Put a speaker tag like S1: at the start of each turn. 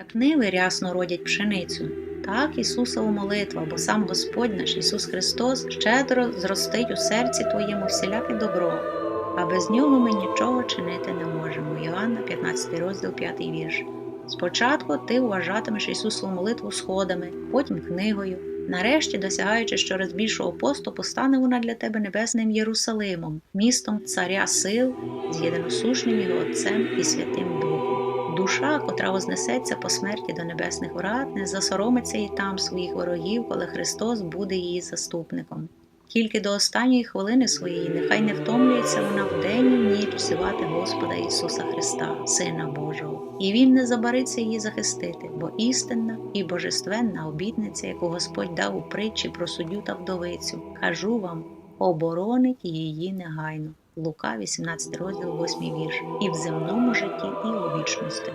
S1: Як ниви рясно родять пшеницю, так Ісусова молитва, бо сам Господь наш Ісус Христос щедро зростить у серці твоєму всіляке добро, а без нього ми нічого чинити не можемо. Йоанна 15 розділ 5 вірш. Спочатку ти вважатимеш Ісусову молитву сходами, потім книгою. Нарешті, досягаючи щораз більшого поступу, стане вона для тебе небесним Єрусалимом, містом царя сил з єдиносушним його Отцем і Святим Духом. Душа, котра вознесеться по смерті до небесних врат, не засоромиться і там своїх ворогів, коли Христос буде її заступником. Тільки до останньої хвилини своєї нехай не втомлюється вона вдень і в ніч всівати Господа Ісуса Христа, Сина Божого, і Він не забариться її захистити, бо істинна і божественна обітниця, яку Господь дав у притчі про суддю та вдовицю, кажу вам, оборонить її негайно. Лука, 18 розділ, 8 вірш, і в земному житті, і у вічності.